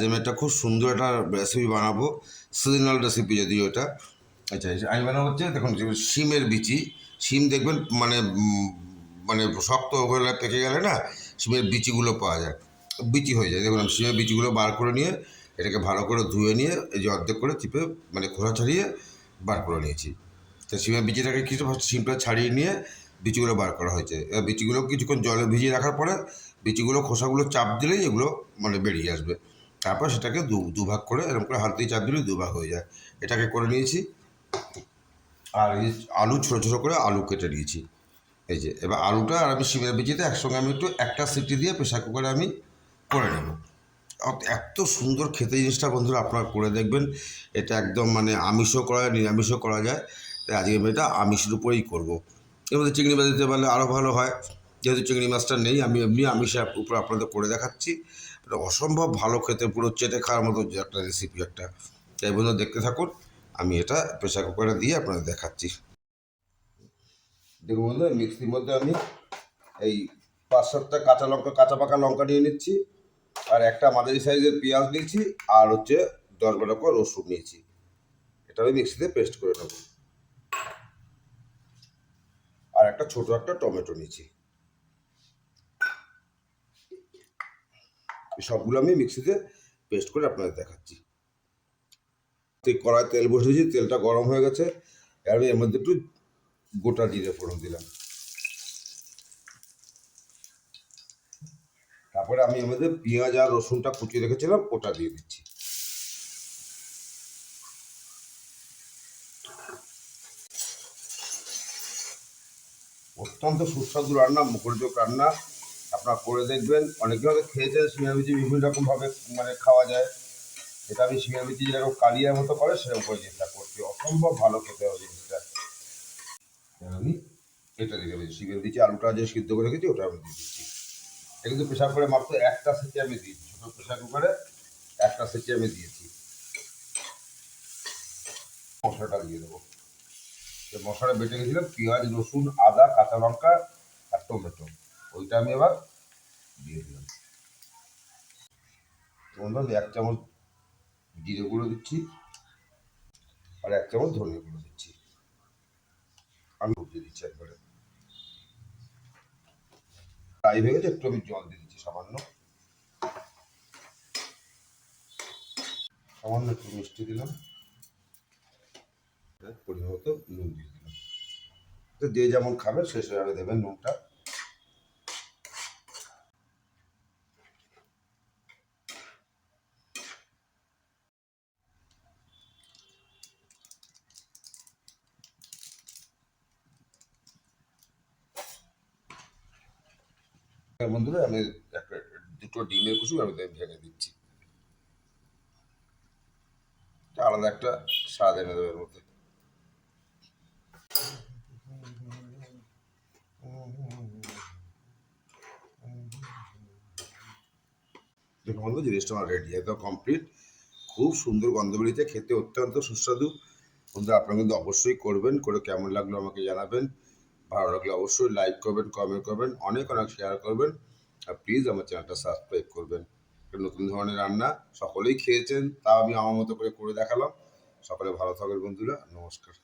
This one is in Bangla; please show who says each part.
Speaker 1: আজ আমি একটা খুব সুন্দর একটা রেসিপি বানাবো। সিজনাল রেসিপি যদিও এটা। আচ্ছা আমি বানাবো হচ্ছে, দেখুন শিমের বিচি। শিম দেখবেন মানে মানে শক্ত হয়ে পেকে গেলে না, শিমের বিচিগুলো পাওয়া যায়। বিচি হয়ে যায়। দেখুন শিমের বিচিগুলো বার করে নিয়ে, এটাকে ভালো করে ধুয়ে নিয়ে, এই যে অর্ধেক করে চিপে মানে খোসা ছাড়িয়ে বার করে নিয়েছি। তো শিমের বিচিটাকে কিছু শিমটা ছাড়িয়ে নিয়ে, বিচিগুলো বার করা হয়েছে। এবার বিচিগুলো কিছুক্ষণ জলে ভিজিয়ে রাখার পরে, বিচিগুলো খোসাগুলো চাপ দিলেই এগুলো মানে বেরিয়ে আসবে। তারপর সেটাকে দু, দুভাগ করে এরকম করে হাত দিয়ে চাপ দিলেই দুভাগ হয়ে যায়। এটাকে করে নিয়েছি। আর এই আলু ছোটো ছোটো করে আলু কেটে নিয়েছি। এই যে, এবার আলুটা আর আমি শিমের বিচিতে একসঙ্গে আমি একটু একটা সিটি দিয়ে প্রেশার কুকারে আমি করে নেব। এত সুন্দর খেতে জিনিসটা বন্ধুরা আপনারা করে দেখবেন। এটা একদম মানে আমিষও করা যায়, নিরামিষও করা যায়। তাই আজকে আমি এটা আমিষের উপরেই করব। এর মধ্যে চিংড়ি মাছ দিতে পারলে আরও ভালো হয়। যেহেতু চিংড়ি মাছটা নেই, আমি এমনি আমিষের উপরে আপনাদের করে দেখাচ্ছি। এটা অসম্ভব ভালো খেতে, পুরো চেটে খাওয়ার মতো যে একটা রেসিপি একটা। তাই বন্ধু দেখতে থাকুন। আমি এটা প্রেশার কুকারে দিয়ে আপনাদের দেখাচ্ছি। দেখুন বন্ধু মিক্সির মধ্যে আমি এই পাঁচ সাতটা কাঁচা লঙ্কা, কাঁচা পাকা লঙ্কা নিয়ে নিচ্ছি। আর একটা মাঝারি সাইজের পেঁয়াজ নিয়েছি, আর হচ্ছে দশ বারো করে রসুন নিয়েছি। এটা আমি মিক্সিতে পেস্ট করে নেব। আর একটা ছোট একটা টমেটো নিয়েছি। সবগুলো আমি মিক্সিতে পেস্ট করে আপনাদের দেখাচ্ছি। তো কড়াই তেল বসিয়েছি, তেলটা গরম হয়ে গেছে। আমি এর মধ্যে একটু গোটা জিরে ফোড়ন দিলাম। তারপরে আমি এর মধ্যে পেঁয়াজ আর রসুনটা কুচিয়ে রেখেছিলাম, ওটা দিয়ে দিচ্ছি। অত্যন্ত সুস্বাদু রান্না, মুখরোচক রান্না। আপনারা করে দেখবেন। অনেকে হয়তো খেয়েছেন শিমের বিচি বিভিন্ন রকমভাবে মানে খাওয়া যায়। এটা আমি শিমের বিচি যেরকম কালিয়ার মতো করে, সেরকম করে চেষ্টা করছি। অসম্ভব ভালো খেতে হবে জিনিসটা। আমি এটা দিয়ে দেবো। শিমের বিচি আলুটা যে সিদ্ধ করে রেখেছি ওটা আমি দিয়ে দিচ্ছি। এটা কিন্তু প্রেশার করে মাত্র একটা সিটি আমি দিয়েছি ছোটো প্রেশার কুকারে একটা সিটি আমি দিয়েছি। মশলাটা দিয়ে দেবো। যে মশলা বেটে গেছিলাম, পেঁয়াজ, রসুন, আদা, কাঁচা লঙ্কা আর টমেটো। ওইটা আমি এবার দিয়ে দিলাম। বন্ধু এক চামচ জিরে গুঁড়ো দিচ্ছি আর এক চামচ ধনে গুঁড়ো দিচ্ছি। আমি দিয়ে দিচ্ছি একবারে। ফ্রাই হয়ে গেছে, একটু আমি জল দিয়ে দিচ্ছি সামান্য। সামান্য একটু মিষ্টি দিলাম। পরিমাণ মতো নুন দিয়ে দিলাম। তো যে যেমন খাবে সে সেভাবে দেবেন নুনটা। বন্ধুরা, আমি একটা দুটো ডিমের কুসুম আমি ভেঙে দিচ্ছি। আলাদা একটা স্বাদ এনে দেবে মধ্যে। বন্ধু জিনিসটা আমার রেডি একদম কমপ্লিট খুব সুন্দর গন্ধ বেরিয়েছে, খেতে অত্যন্ত সুস্বাদু। বন্ধুরা, আপনারা কিন্তু অবশ্যই করবেন, করে কেমন লাগল আমাকে জানাবেন। ভালো লাগলে অবশ্যই লাইক করবেন কমেন্ট করবেন, অনেক অনেক শেয়ার করবেন আর প্লিজ আমার চ্যানেলটা সাবস্ক্রাইব করবেন। নতুন ধরনের রান্না সকলেই খেয়েছেন তা আমি আমার মতো করে করে দেখালাম। সকলে ভালো থাকবেন বন্ধুরা, নমস্কার।